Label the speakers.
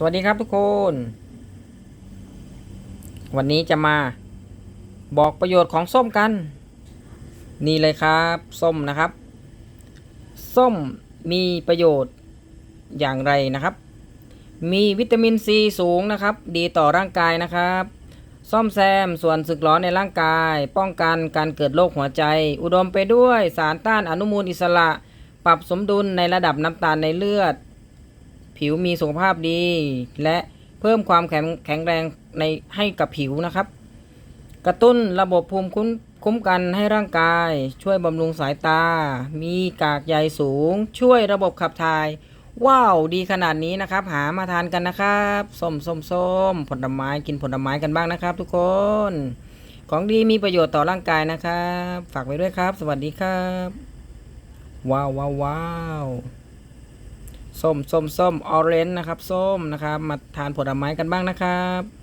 Speaker 1: สวัสดีครับทุกคน วันนี้จะมาบอกประโยชน์ของส้มกัน นี่เลยครับส้มนะครับ ส้มมีประโยชน์อย่างไรนะครับ มีวิตามินซีสูงนะครับ ดีต่อร่างกายนะครับ ซ่อมแซมส่วนสึกหรอในร่างกาย ป้องกันการเกิดโรคหัวใจ อุดมไปด้วยสารต้านอนุมูลอิสระ ปรับสมดุลในระดับน้ำตาลในเลือด ผิวมีสุขภาพดี และเพิ่มความแข็งแข็งแรงในให้กับผิวนะครับ กระตุ้นระบบภูมิคุ้มคุ้มกันให้ร่างกาย ช่วยบำรุงสายตา มีกากใยสูง ช่วยระบบขับถ่าย ว้าว ดีขนาดนี้นะครับ หามาทานกันนะครับส้มส้มส้มผลไม้กินผลไม้กันบ้างนะครับ ทุกคน ของดีมีประโยชน์ต่อร่างกายนะครับ ฝากไว้ด้วยครับ สวัสดีครับ ว้าวว้าวว้าว ส้มส้มส้มออเรนจ์นะครับ ส้มนะครับ มาทานผลไม้กันบ้างนะครับ